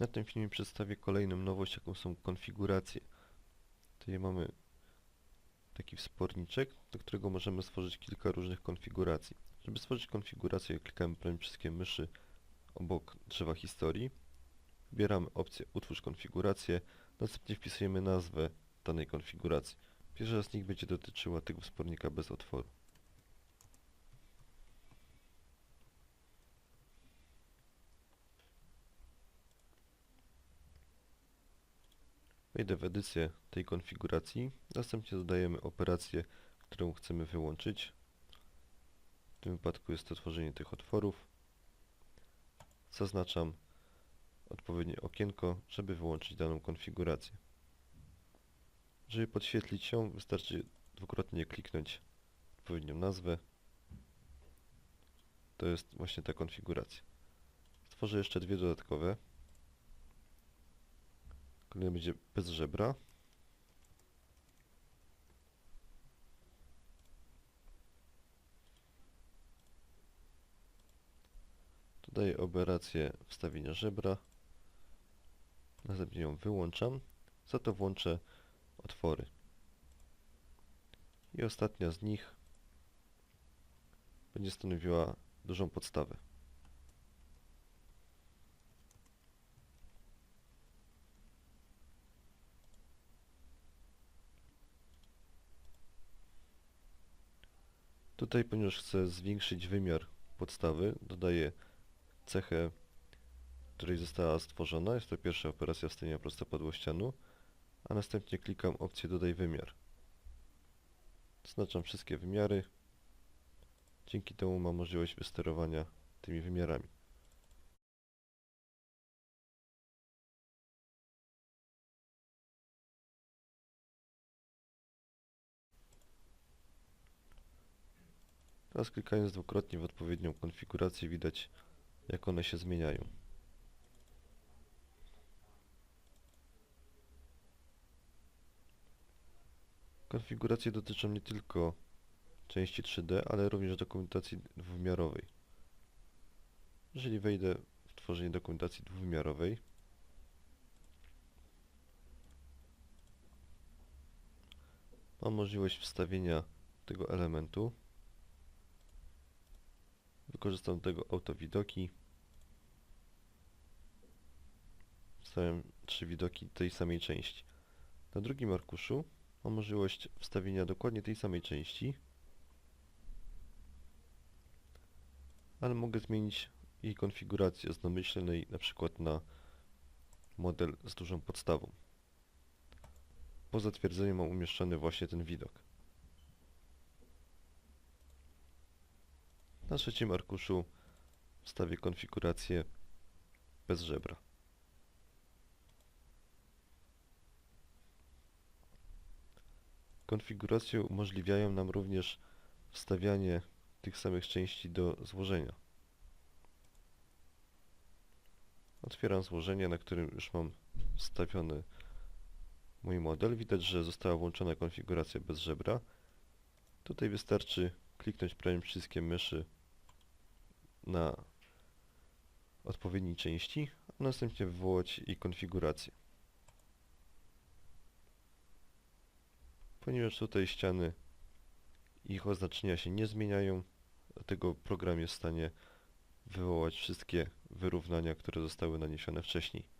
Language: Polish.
Na tym filmie przedstawię kolejną nowość, jaką są konfiguracje. Tutaj mamy taki wsporniczek, do którego możemy stworzyć kilka różnych konfiguracji. Żeby stworzyć konfigurację, klikamy prawym przyciskiem myszy obok drzewa historii. Wybieramy opcję Utwórz konfigurację, następnie wpisujemy nazwę danej konfiguracji. Pierwsza z nich będzie dotyczyła tego wspornika bez otworu. Wejdę w edycję tej konfiguracji, następnie dodajemy operację, którą chcemy wyłączyć. W tym wypadku jest to tworzenie tych otworów. Zaznaczam odpowiednie okienko, żeby wyłączyć daną konfigurację. Żeby podświetlić ją, wystarczy dwukrotnie kliknąć odpowiednią nazwę. To jest właśnie ta konfiguracja. Stworzę jeszcze dwie dodatkowe. Kolejny będzie bez żebra. Dodaję operację wstawienia żebra. Następnie ją wyłączam. Za to włączę otwory. I ostatnia z nich będzie stanowiła dużą podstawę. Tutaj, ponieważ chcę zwiększyć wymiar podstawy, dodaję cechę, której została stworzona. Jest to pierwsza operacja wstawienia prostopadłościanu, a następnie klikam opcję Dodaj wymiar. Zaznaczam wszystkie wymiary. Dzięki temu mam możliwość wysterowania tymi wymiarami. Teraz klikając dwukrotnie w odpowiednią konfigurację widać jak one się zmieniają. Konfiguracje dotyczą nie tylko części 3D, ale również dokumentacji dwuwymiarowej. Jeżeli wejdę w tworzenie dokumentacji dwuwymiarowej, mam możliwość wstawienia tego elementu. Wykorzystam do tego autowidoki. Wstawiam trzy widoki tej samej części. Na drugim arkuszu mam możliwość wstawienia dokładnie tej samej części, ale mogę zmienić jej konfigurację z domyślnej na przykład na model z dużą podstawą. Po zatwierdzeniu mam umieszczony właśnie ten widok. Na trzecim arkuszu wstawię konfigurację bez żebra. Konfiguracje umożliwiają nam również wstawianie tych samych części do złożenia. Otwieram złożenie, na którym już mam wstawiony mój model. Widać, że została włączona konfiguracja bez żebra. Tutaj wystarczy kliknąć prawym przyciskiem myszy na odpowiedniej części, a następnie wywołać jej konfigurację. Ponieważ tutaj ściany ich oznaczenia się nie zmieniają, dlatego program jest w stanie wywołać wszystkie wyrównania, które zostały naniesione wcześniej.